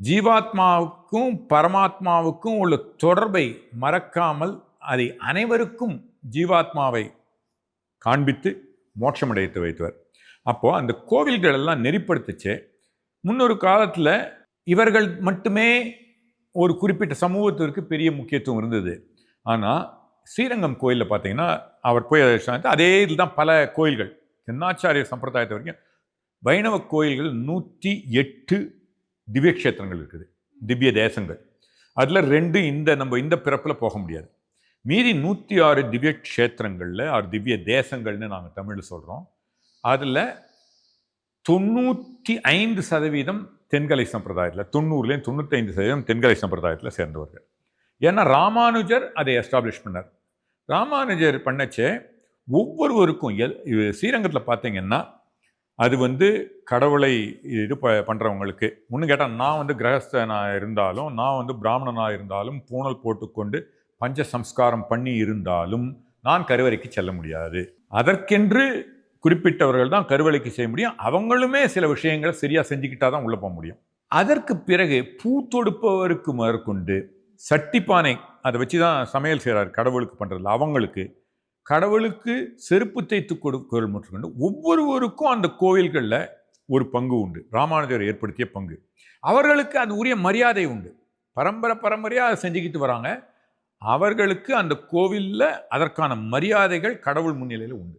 ஜீவாத்மாவுக்கும் பரமாத்மாவுக்கும் உள்ள தொடர்பை மறக்காமல் அதை அனைவருக்கும் ஜீவாத்மாவை காண்பித்து மோட்சமடைத்து வைத்தவர். அப்போது அந்த கோவில்கள் எல்லாம் நெறிப்படுத்துச்சு. முன்னொரு காலத்தில் இவர்கள் மட்டுமே ஒரு குறிப்பிட்ட சமூகத்திற்கு பெரிய முக்கியத்துவம் இருந்தது. ஆனால் ஸ்ரீரங்கம் கோயிலில் பார்த்தீங்கன்னா அவர் போய் அதே இதில் தான் பல கோயில்கள். தென்னாச்சாரிய சம்பிரதாயத்தை வரைக்கும் வைணவ கோயில்கள் நூற்றி எட்டு திவ்ய கஷேத்திரங்கள் இருக்குது திவ்ய தேசங்கள். அதில் ரெண்டு இந்த நம்ம இந்த பிறப்பில் போக முடியாது. மீதி நூற்றி ஆறு திவ்ய கஷேத்திரங்களில் ஆறு திவ்ய தேசங்கள்னு நாங்கள் தமிழில் சொல்கிறோம் அதில் தொண்ணூற்றி ஐந்து சதவீதம் தென்கலை சம்பிரதாயத்தில் தொண்ணூறுலேயும் தொண்ணூத்தைந்து சதவீதம் தென்கலை சம்பிரதாயத்தில் சேர்ந்தவர்கள். ஏன்னா ராமானுஜர் அதை எஸ்டாப்ளிஷ் பண்ணார். ராமானுஜர் பண்ணச்சே ஒவ்வொருவருக்கும் எல் ஸ்ரீரங்கத்தில் பார்த்தீங்கன்னா அது வந்து கடவுளை இது ப பண்ணுறவங்களுக்கு ஒன்று கேட்டால் நான் வந்து கிரகஸ்தனாக இருந்தாலும் நான் வந்து பிராமணனாக இருந்தாலும் பூணல் போட்டுக்கொண்டு பஞ்ச சம்ஸ்காரம் பண்ணி இருந்தாலும் நான் கருவறைக்கு செல்ல முடியாது. அதற்கென்று குறிப்பிட்டவர்கள் தான் கருவறைக்கு செய்ய முடியும். அவங்களுமே சில விஷயங்களை சரியாக செஞ்சுக்கிட்டா தான் உள்ளே போக முடியும். அதற்கு பிறகு பூ தொடுப்பவருக்கு முதற்கொண்டு சட்டிப்பானை அதை வச்சு தான் சமையல் செய்கிறார் கடவுளுக்கு பண்ணுறதில்ல அவங்களுக்கு கடவுளுக்கு செருப்பு தைத்து கொடுக்கல் முதற்கொண்டு ஒவ்வொருவருக்கும் அந்த கோவில்களில் ஒரு பங்கு உண்டு. ராமானுஜர் ஏற்படுத்திய பங்கு. அவர்களுக்கு அது உரிய மரியாதை உண்டு. பரம்பரை பரம்பரையாக அதை செஞ்சுக்கிட்டு வராங்க. அவர்களுக்கு அந்த கோவிலில் அதற்கான மரியாதைகள் கடவுள் முன்னிலையில் உண்டு.